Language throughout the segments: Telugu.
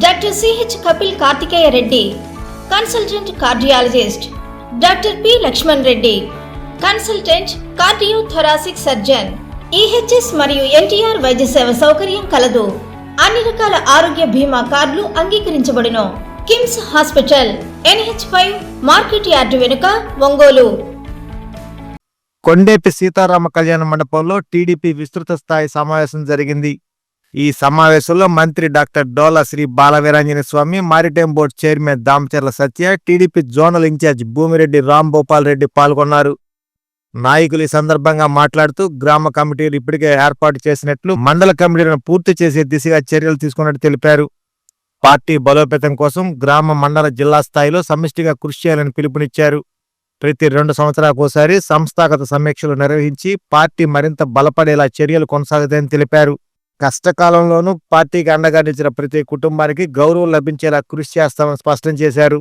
Doctor CH Kapil Karthikeya Reddy consultant cardiologist doctor P Lakshman Reddy consultant cardio thoracic surgeon EHS మరియు ఎన్టీఆర్ వైద్య సేవ సౌకర్యం కలదు. అన్ని రకాల ఆరోగ్య బీమా కార్డులు అంగీకరించబడును. KIMS hospital NH five market yard వెనుక ఒంగోలు. కొండేపి సీతారామ కళ్యాణ మండపంలో టీడీపీ విస్తృత స్థాయి సమావేశం జరిగింది. ఈ సమావేశంలో మంత్రి doctor Dola Sri Balaveeranjana Swamy maritime board chairman Damacharla Satya TDP zonal incharge Bhumireddy Ram Reddy పాల్గొన్నారు. నాయకులు ఈ సందర్భంగా మాట్లాడుతూ గ్రామ కమిటీలు ఇప్పటికే ఏర్పాటు చేసినట్లు మండల కమిటీలను పూర్తి చేసే దిశగా చర్యలు తీసుకున్నట్టు తెలిపారు. పార్టీ బలోపేతం కోసం గ్రామ మండల జిల్లా స్థాయిలో సమిష్టిగా కృషి చేయాలని పిలుపునిచ్చారు. ప్రతి రెండు సంవత్సరాలకోసారి సంస్థాగత సమీక్షలు నిర్వహించి పార్టీ మరింత బలపడేలా చర్యలు కొనసాగుతాయని తెలిపారు. కష్టకాలంలోనూ పార్టీకి అండగా నిలిచిన ప్రతి కుటుంబానికి గౌరవం లభించేలా కృషి చేస్తామని స్పష్టం చేశారు.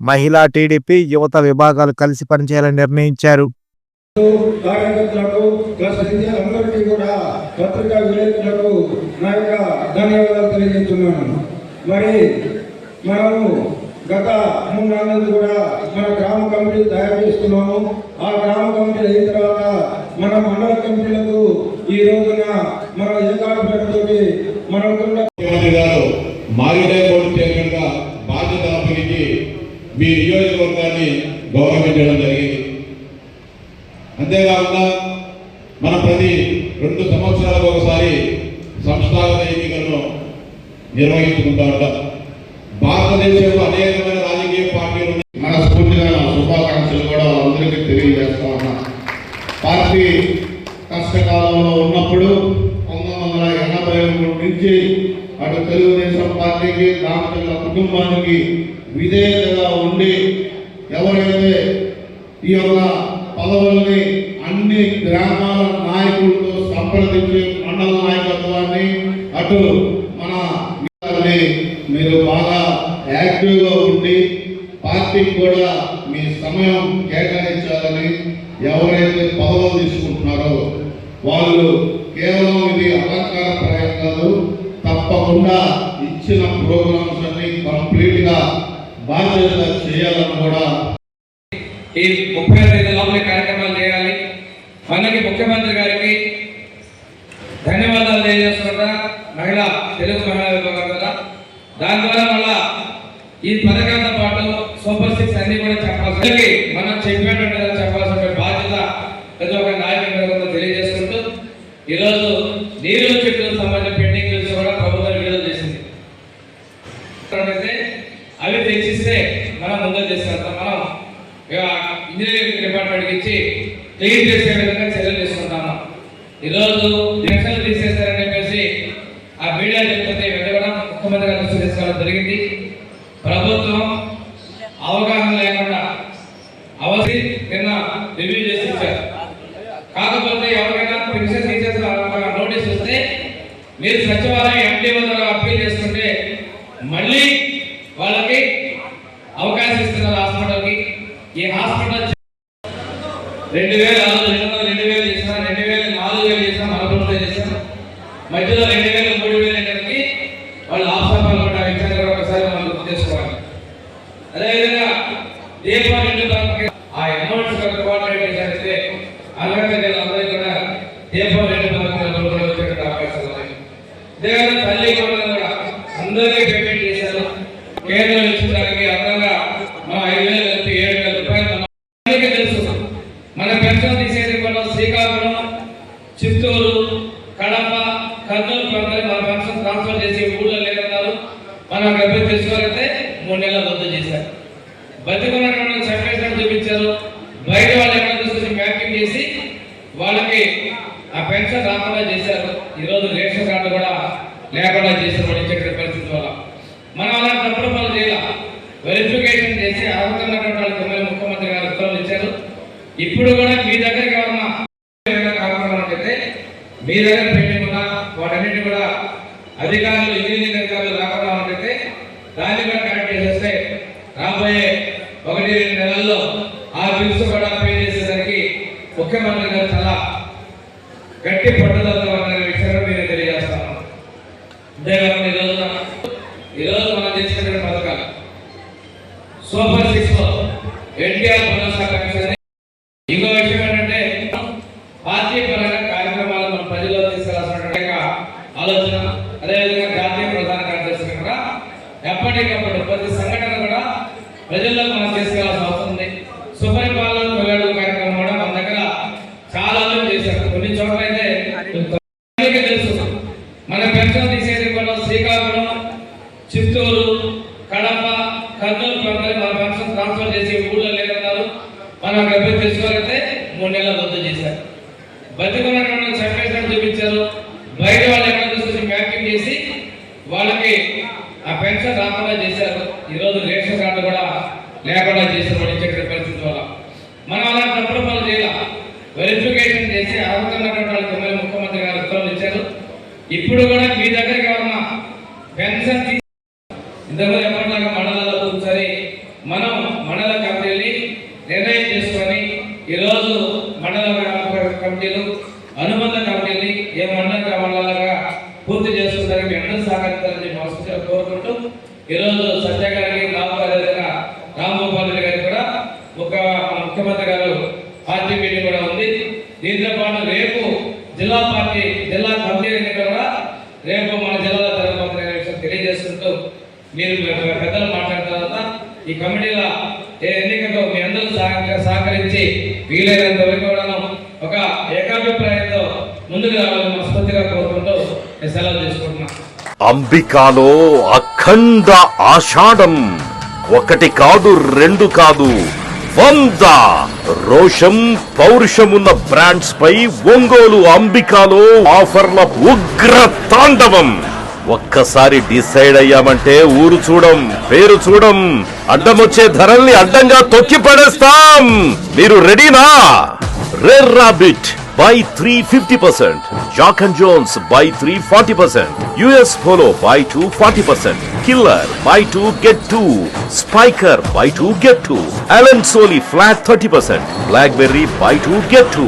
మహిళా టీడీపీ యువత విభాగాలు కలిసి పనిచేయాలని నిర్ణయించారు. మరి మనము గత మూడు నెలల కూడా మన గ్రామ కమిటీ తయారు చేస్తున్నాము. ఆ గ్రామ కమిటీ అయిన తర్వాత మన మండల కమిటీలకు ఈ రోజున మన ఏకాభిప్రాయంతో మనం కూడా ముఖ్యమంత్రి గారు మారిడే బోర్డు చైర్మన్గా బాధ్యత అప్పగించి మీ నియోజకవర్గాన్ని గౌరవించడం జరిగింది. అంతేకాకుండా మన ప్రతి రెండు సంవత్సరాలకు ఒకసారి సంస్థాగత ఎన్నికలను నిర్వహించుకుంటా ఉంటాం భారతదేశంలో అనేకమైన రాజకీయ పార్టీలు ఉన్నాయి. మనస్ఫూర్తిగా శుభాకాంక్షలు కూడా వాళ్ళందరికీ తెలియజేస్తా ఉన్నా. పార్టీ కష్టకాలంలో ఉన్నప్పుడు ఎనభై నుంచి అటు తెలుగుదేశం పార్టీకి దామచర్ల కుటుంబానికి విధేయతగా ఉండి ఎవరైతే ఈ యొక్క పదవుల్ని అన్ని గ్రామాల నాయకులతో సంప్రదించి మండల నాయకత్వాన్ని అటు మన మీరు బాగా యాక్టివ్గా ఉండి పార్టీకి కూడా మీ సమయం కేటాయించాలని ఎవరైతే పదవులు తీసుకుంటున్నారో వాళ్ళు కేవలం ఇది అలంకారప్రాయం కాదు తప్పకుండా ఇచ్చిన ప్రోగ్రామ్స్ అన్ని కంప్లీట్గా బాధ్యతగా చేయాలని కూడా ఈ ముప్పై ఐదు లోపల కార్యక్రమాలు చేయాలి. మనకి ముఖ్యమంత్రి గారికి ధన్యవాదాలు తెలియజేస్తున్నా మహిళ తెలుగు మహిళా విభాగం కదా దాని ద్వారా మళ్ళా ఈ పథకాలతో పాటు సూపర్ సిక్స్ అన్ని కూడా చెప్పాల్సి మనం చెప్పేటువంటి చెప్పాలి బాధ్యత ప్రతి ఒక్క నాయకులు తెలియజేసుకుంటూ ఈరోజు నీరు చెట్టుకు సంబంధించిన పెండింగ్ బిల్స్ కూడా ప్రభుత్వం విడుదల చేసింది. అయితే అవి తెచ్చిస్తే మనం ముందు చేస్తాం మనం ఇంజనీరింగ్ డిపార్ట్మెంట్కి ఇచ్చి క్లీన్ చేసే విధంగా చర్యలు తీసుకుంటాము. ఈరోజు లక్షలు తీసేస్తారని చెప్పేసి ఆ మీడియా చెప్తుంటే వెళ్ళి కూడా ముఖ్యమంత్రి గారు తీసుకోవడం జరిగింది. ప్రభుత్వం మీరు సచివాలయం ఎంపీ ద్వారా అప్పీల్ చేసుకుంటే మళ్ళీ వాళ్ళకి అవకాశం ఇస్తున్నారు హాస్పిటల్కి. ఈ హాస్పిటల్ రెండు వేల ఆరు రెండు వందల రెండు వేలు చేసిన రెండు వేల నాలుగు వేలు చేసిన మన ప్రభుత్వం చేసిన మధ్యలో రెండు వేల మూడు వేల ఏంటంటే వాళ్ళు హాస్పిటల్ కూడా ఇచ్చారు కూడా ఒకసారి మనం గుర్తు చేసుకోవాలి అదేవిధంగా దీపావళి రెండు తరగతి ఆ అమౌంట్స్ కోఆర్డినేట్ చేస్తే అలాగే అందరికీ కూడా దీపావళి రెండు తరగతి కూడా వచ్చే అవకాశాలు ఉన్నాయి అదేవిధంగా తల్లి కూడా కూడా అందరికీ పేమెంట్ చేశారు కేంద్రం ఇచ్చిన దానికి మా ఐదు వేలు కలిపి ఏడు వేల రూపాయలు మన అందరికీ తెలుసు. మన పెన్షన్ తీసేది కూడా శ్రీకాకుళం చిత్తూరు కడప కర్నూలు ప్రాంతానికి మన పెన్షన్ ట్రాన్స్ఫర్ చేసి ఊళ్ళో లేదన్నారు. మనం డబ్బులు తీసుకోవాలంటే మూడు నెలలు రద్దు చేశారు బతికున్నటువంటి సర్టిఫికేట్ చూపించారు బయట వాళ్ళు ఎక్కడ తీసుకొచ్చి మ్యాపింగ్ చేసి వాళ్ళకి ఆ పెన్షన్ రాకుండా చేశారు ఈరోజు రేషన్ కార్డు కూడా లేకుండా చేశారు వాళ్ళు ఇచ్చే పరిస్థితి వల్ల మనం అలాంటి తప్పుడు పనులు చేసి అర్హతన్నటువంటి వాళ్ళకి ఎమ్మెల్యే ముఖ్యమంత్రి గారు ఉత్తర్వులు ఇచ్చారు ఇప్పుడు కూడా మీ దగ్గరికి ఎవరన్నా ఏదైనా కార్యక్రమాలు ఉంటే మీ దగ్గర పెండింగ్ ఉన్నా వాటన్నిటి కూడా అధికారులు ఇంజనీరింగ్ అధికారులు రాకుండా ఉంటే దాన్ని కూడా కరెక్ట్ చేసేస్తే రాబోయే ఒకటి రెండు నెలల్లో ఆ బిల్స్ కూడా పే చేసేసరికి ముఖ్యమంత్రి గారు చాలా గట్టి పట్టుదల ఉన్న విషయాన్ని నేను తెలియజేస్తాను అంతేకాకుండా ఈ రోజున ఈరోజు మనం చేసినటువంటి పథకాలు సూపర్ సిక్స్లో ఎన్టీఆర్ భరోసా కమిషన్ ఇంకో విషయం ఏంటంటే పార్టీ పరంగా కార్యక్రమాలు మన ప్రజల్లో తీసుకెళ్ళాల్సినటువంటి ఒక ఆలోచన అదేవిధంగా జాతీయ ప్రధాన కార్యదర్శి కూడా ఎప్పటికప్పుడు ప్రతి సంఘటన కూడా ప్రజల్లో మనం తీసుకెళ్ళాల్సిన అవసరం ఉంది. సుపరిపాలన తొలగడు కార్యక్రమం కూడా మన దగ్గర చాలా మంది చేశారు. కొన్ని చోట్ల అయితే తెలుసు. మన పెన్షన్ తీసేది కూడా శ్రీకాకుళం చిత్తూరు కడప కర్నూలు ప్రాంతాలు మన పెన్షన్ ట్రాన్స్ఫర్ చేసి ఊళ్ళో లేదన్నారు. మనం డబ్బులు తెచ్చుకోవాలంటే మూడు నెలలు రద్దు చేశారు. బతికున్నటువంటి చంపేసినట్టు చూపించారు బయట వాళ్ళు ఎక్కడ తీసుకొచ్చి మ్యాపింగ్ చేసి వాళ్ళకి ఆ పెన్షన్ రాకుండా చేశారు ఈరోజు రేషన్ కార్డు కూడా లేకుండా చేశారు ఇచ్చేటువంటి పరిస్థితి వల్ల. మనం అలా తప్పుడు పనులు చేయాలి? వెరిఫికేషన్ చేసి అర్హతన్నటువంటి వాళ్ళకి ముఖ్యమంత్రి గారు ఉత్తర్వులు ఇచ్చారు. ఇప్పుడు కూడా మీ దగ్గరికి ఎవరన్నా పెన్షన్ ఇంతకుముందు ఎప్పటిలాగా మండలాల్లో కూర్చొని మనం మండల కమిటీని నిర్ణయం చేసుకొని ఈరోజు మండల కమిటీలు అనుబంధ కమిటీని ఏ మండల మండలాలుగా పూర్తి చేసుకుంటారని మీ అందరూ సహకరిస్తారని మనస్ఫూర్తిగా కోరుకుంటూ ఈరోజు సత్య గారికి రావు గారి విధంగా రాంగోపాల్ రెడ్డి గారికి కూడా ఒక మన ముఖ్యమంత్రి గారు పార్టీ మీటింగ్ కూడా ఉంది. దీంతో పాటు రేపు జిల్లా పార్టీ జిల్లా కమిటీ ఎన్నిక కూడా రేపు మన జిల్లాలో జరగబోతున్న విషయం తెలియజేస్తుంటూ మీరు పెద్దలు మాట్లాడిన తర్వాత ఈ కమిటీల ఎన్నికతో మీ అందరూ సహక- సహకరించి వీలైనంత వరకు కూడా ఒక ఏకాభిప్రాయంతో ముందుకు రావాలని మనస్ఫూర్తిగా కోరుకుంటూ నేను సెలవు తీసుకుంటున్నాను అంబికాలో అఖండ ఆషాఢం. ఒకటి కాదు రెండు కాదు. వంద రోషం పౌరుషమున్న బ్రాండ్స్ పై ఒంగోలు అంబికాలో ఆఫర్ల ఉగ్ర తాండవం. ఒక్కసారి డిసైడ్ అయ్యామంటే ఊరు చూడం పేరు చూడం అడ్డమొచ్చే ధరల్ని అడ్డంగా తొక్కి పడేస్తాం మీరు రెడీనా? రెర్రాబిట్ buy 350%, Jock and Jones buy 340%, US Polo buy 240%, Killer buy 2 get 2, Spiker buy 2 get 2, Alan Soli flat 30%, Blackberry buy 2 get 2,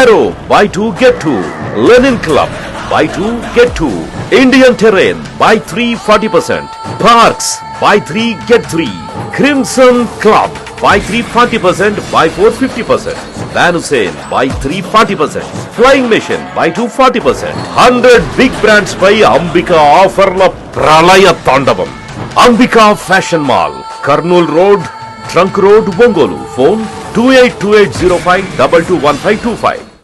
Arrow buy 2 get 2, Lenin Club buy 2 get 2, Indian Terrain buy 3% Parks buy 3 get 3, Crimson Club buy 3 40%, buy 4 50%. Percent van hussein buy three 40 percent flying machine buy two 40 percent 100 big brands by ambika offer la pralaya tandavam ambika fashion mall karnool road trunk road bongolu phone 282805 221525